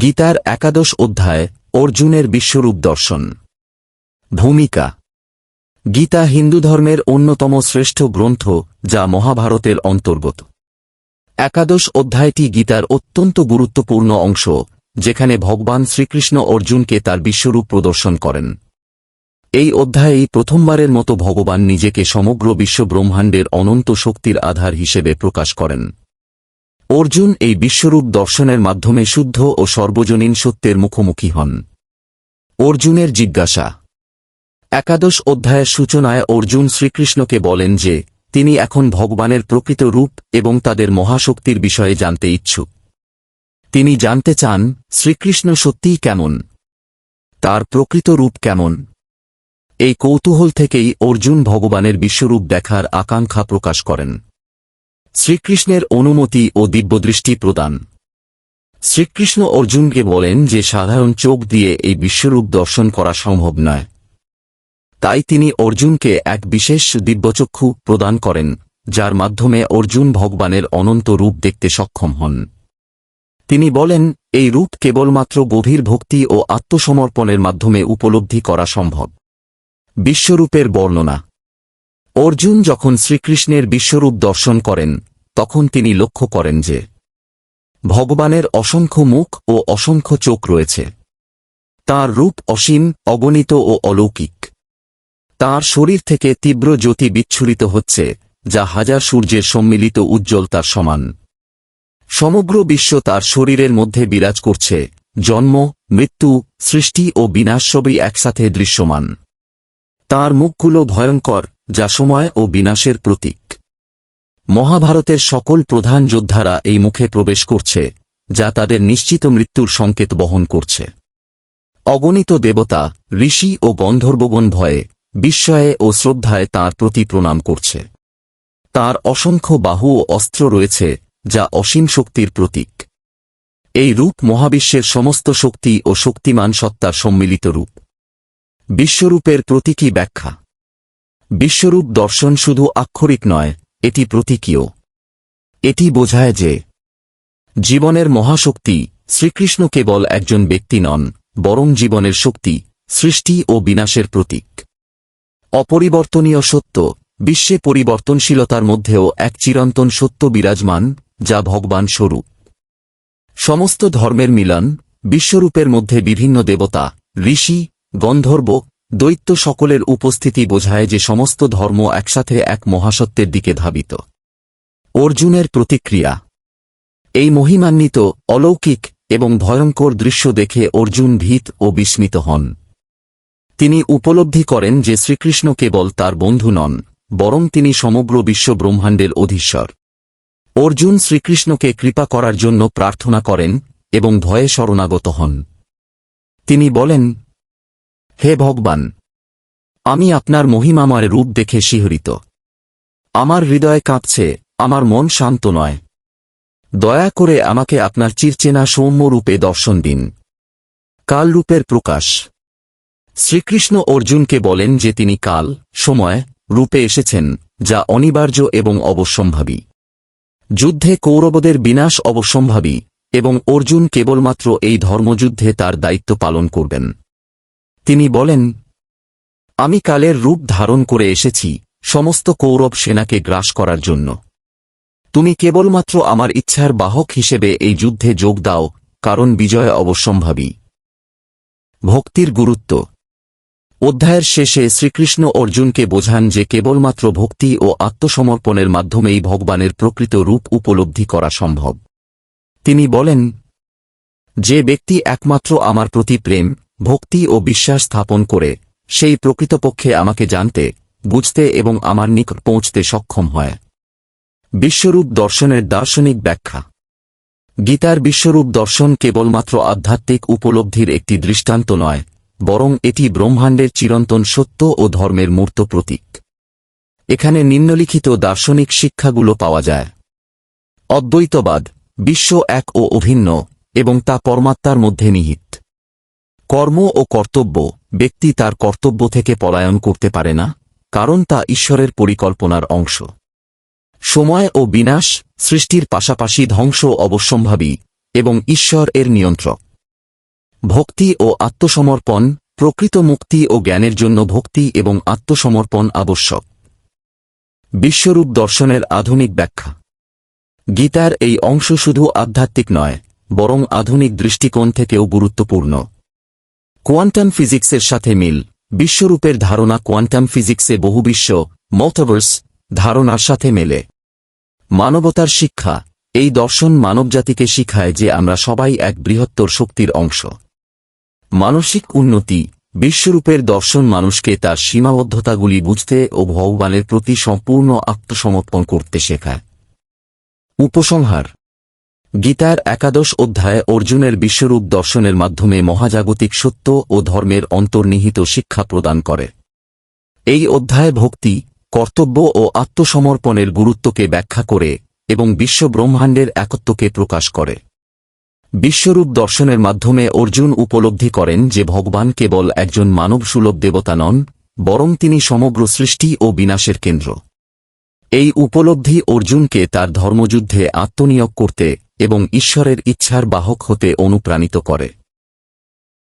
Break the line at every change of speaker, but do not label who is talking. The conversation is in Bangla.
গীতার একাদশ অধ্যায়, অর্জুনের বিশ্বরূপ দর্শন। ভূমিকা। গীতা হিন্দু ধর্মের অন্যতম শ্রেষ্ঠ গ্রন্থ, যা মহাভারতের অন্তর্গত। একাদশ অধ্যায়টি গীতার অত্যন্ত গুরুত্বপূর্ণ অংশ, যেখানে ভগবান শ্রীকৃষ্ণ অর্জুনকে তার বিশ্বরূপ প্রদর্শন করেন। এই অধ্যায়েই প্রথমবারের মতো ভগবান নিজেকে সমগ্র বিশ্ব ব্রহ্মাণ্ডের অনন্ত শক্তির আধার হিসেবে প্রকাশ করেন। অর্জুন এই বিশ্বরূপ দর্শনের মাধ্যমে শুদ্ধ ও সর্বজনীন সত্যের মুখোমুখি হন। অর্জুনের জিজ্ঞাসা। একাদশ অধ্যায়ের সূচনায় অর্জুন শ্রীকৃষ্ণকে বলেন যে, তিনি এখন ভগবানের প্রকৃত রূপ এবং তাদের মহাশক্তির বিষয়ে জানতে ইচ্ছুক। তিনি জানতে চান, শ্রীকৃষ্ণ সত্যিই কেমন? তার প্রকৃত রূপ কেমন? এই কৌতূহল থেকেই অর্জুন ভগবানের বিশ্বরূপ দেখার আকাঙ্ক্ষা প্রকাশ করেন। শ্রীকৃষ্ণের অনুমতি ও দিব্যদৃষ্টি প্রদান। শ্রীকৃষ্ণ অর্জুনকে বলেন যে সাধারণ চোখ দিয়ে এই বিশ্বরূপ দর্শন করা সম্ভব নয়। তাই তিনি অর্জুনকে এক বিশেষ দিব্যচক্ষু প্রদান করেন, যার মাধ্যমে অর্জুন ভগবানের অনন্ত রূপ দেখতে সক্ষম হন। তিনি বলেন, এই রূপ কেবলমাত্র গভীর ভক্তি ও আত্মসমর্পণের মাধ্যমে উপলব্ধি করা সম্ভব। বিশ্বরূপের বর্ণনা। অর্জুন যখন শ্রীকৃষ্ণের বিশ্বরূপ দর্শন করেন তখন তিনি লক্ষ্য করেন যে ভগবানের অসংখ্য মুখ ও অসংখ্য চোখ রয়েছে। তার রূপ অসীম, অগণিত ও অলৌকিক। তার শরীর থেকে তীব্র জ্যোতি বিচ্ছুরিত হচ্ছে, যা হাজার সূর্যের সম্মিলিত উজ্জ্বলতার সমান। সমগ্র বিশ্ব তার শরীরের মধ্যে বিরাজ করছে, জন্ম, মৃত্যু, সৃষ্টি ও বিনাশ সবই একসাথে দৃশ্যমান। তার মুখগুলো ভয়ঙ্কর, যা সময় ও বিনাশের প্রতীক। মহাভারতের সকল প্রধান যোদ্ধারা এই মুখে প্রবেশ করছে, যা তাদের নিশ্চিত মৃত্যুর সংকেত বহন করছে। অগণিত দেবতা, ঋষি ও গন্ধর্বগণ ভয়ে, বিস্ময়ে ও শ্রদ্ধায় তার প্রতি প্রণাম করছে। তার অসংখ্য বাহু ও অস্ত্র রয়েছে, যা অসীম শক্তির প্রতীক। এই রূপ মহাবিশ্বের সমস্ত শক্তি ও শক্তিমান সত্তার সম্মিলিত রূপ। বিশ্বরূপের প্রতীকী ব্যাখ্যা। বিশ্বরূপ দর্শন শুধু আক্ষরিক নয় এটি প্রতীকীয়। এটি বোঝায় যে জীবনের মহাশক্তি শ্রীকৃষ্ণ কেবল একজন ব্যক্তি নন, বরং জীবনের শক্তি, সৃষ্টি ও বিনাশের প্রতীক। অপরিবর্তনীয় সত্য, বিশ্বে পরিবর্তনশীলতার মধ্যেও এক চিরন্তন সত্য বিরাজমান, যা ভগবান স্বরূপ। সমস্ত ধর্মের মিলন, বিশ্বরূপের মধ্যে বিভিন্ন দেবতা, ঋষি, গন্ধর্ব দৈত্য সকলের উপস্থিতি বোঝায় যে সমস্ত ধর্ম একসাথে এক মহাসত্যের দিকে ধাবিত। অর্জুনের প্রতিক্রিয়া। এই মহিমান্বিত, অলৌকিক এবং ভয়ঙ্কর দৃশ্য দেখে অর্জুন ভীত ও বিস্মিত হন। তিনি উপলব্ধি করেন যে শ্রীকৃষ্ণ কেবল তার বন্ধু নন, বরং তিনি সমগ্র বিশ্ব ব্রহ্মাণ্ডের অধীশ্বর। অর্জুন শ্রীকৃষ্ণকে কৃপা করার জন্য প্রার্থনা করেন এবং ভয়ে শরণাগত হন। তিনি বলেন হে ভগবান! আমি আপনার মহিমাময় রূপ দেখে শিহরিত। আমার হৃদয় কাঁপছে, আমার মন শান্ত নয়। দয়া করে আমাকে আপনার চিরচেনা সৌম্য রূপে দর্শন দিন। কাল রূপের প্রকাশ। শ্রীকৃষ্ণ অর্জুনকে বলেন যে তিনি কাল, সময়, রূপে এসেছেন, যা অনিবার্য এবং অবশ্যম্ভাবী। যুদ্ধে কৌরবদের বিনাশ অবশ্যম্ভাবী, এবং অর্জুন কেবলমাত্র এই ধর্মযুদ্ধে তার দায়িত্ব পালন করবেন। তিনি বলেন, আমি কালের রূপ ধারণ করে এসেছি সমস্ত কৌরব সেনাকে গ্রাস করার জন্য। তুমি কেবলমাত্র আমার ইচ্ছার বাহক হিসেবে এই যুদ্ধে যোগ দাও, কারণ বিজয় অবশ্যম্ভাবী। ভক্তির গুরুত্ব। অধ্যায়ের শেষে শ্রীকৃষ্ণ অর্জুনকে বোঝান যে কেবলমাত্র ভক্তি ও আত্মসমর্পণের মাধ্যমেই ভগবানের প্রকৃত রূপ উপলব্ধি করা সম্ভব। তিনি বলেন, যে ব্যক্তি একমাত্র আমার প্রতি প্রেম ভক্তি ও বিশ্বাস স্থাপন করে, সেই প্রকৃতপক্ষে আমাকে জানতে, বুঝতে এবং আমার নিকট পৌঁছতে সক্ষম হয়। বিশ্বরূপ দর্শনের দার্শনিক ব্যাখ্যা। গীতার বিশ্বরূপ দর্শন কেবলমাত্র আধ্যাত্মিক উপলব্ধির একটি দৃষ্টান্ত নয়, বরং এটি ব্রহ্মাণ্ডের চিরন্তন সত্য ও ধর্মের মূর্ত প্রতীক। এখানে নিম্নলিখিত দার্শনিক শিক্ষাগুলো পাওয়া যায়। অদ্বৈতবাদ, বিশ্ব এক ও অভিন্ন, এবং তা পরমাত্মার মধ্যে নিহিত। কর্ম ও কর্তব্য, ব্যক্তি তার কর্তব্য থেকে পলায়ন করতে পারে না, কারণ তা ঈশ্বরের পরিকল্পনার অংশ। সময় ও বিনাশ সৃষ্টির পাশাপাশি ধ্বংস অবশ্যম্ভাবী, এবং ঈশ্বর এর নিয়ন্ত্রক। ভক্তি ও আত্মসমর্পণ, প্রকৃত মুক্তি ও জ্ঞানের জন্য ভক্তি এবং আত্মসমর্পণ আবশ্যক। বিশ্বরূপ দর্শনের আধুনিক ব্যাখ্যা। গীতার এই অংশ শুধু আধ্যাত্মিক নয়, বরং আধুনিক দৃষ্টিকোণ থেকেও গুরুত্বপূর্ণ। কোয়ান্টাম ফিজিক্সের সাথে মিল। বিশ্বরূপের ধারণা কোয়ান্টাম ফিজিক্সে বহুবিশ্ব মল্টিভার্স ধারণার সাথে মেলে। মানবতার শিক্ষা। এই দর্শন মানবজাতিকে শিখায় যে আমরা সবাই এক বৃহত্তর শক্তির অংশ। মানসিক উন্নতি। বিশ্বরূপের দর্শন মানুষকে তার সীমাবদ্ধতাগুলি বুঝতে ও ভগবানের প্রতি সম্পূর্ণ আত্মসমর্পণ করতে শেখায়। উপসংহার। গীতার একাদশ অধ্যায় অর্জুনের বিশ্বরূপ দর্শনের মাধ্যমে মহাজাগতিক সত্য ও ধর্মের অন্তর্নিহিত শিক্ষা প্রদান করে। এই অধ্যায় ভক্তি, কর্তব্য ও আত্মসমর্পণের গুরুত্বকে ব্যাখ্যা করে এবং বিশ্ব ব্রহ্মাণ্ডের একত্বকে প্রকাশ করে। বিশ্বরূপ দর্শনের মাধ্যমে অর্জুন উপলব্ধি করেন যে ভগবান কেবল একজন মানবসুলভ দেবতা নন, বরং তিনি সমগ্র সৃষ্টি ও বিনাশের কেন্দ্র। এই উপলব্ধি অর্জুনকে তার ধর্মযুদ্ধে আত্মনিয়োগ করতে এবং ঈশ্বরের ইচ্ছার বাহক হতে অনুপ্রাণিত করে।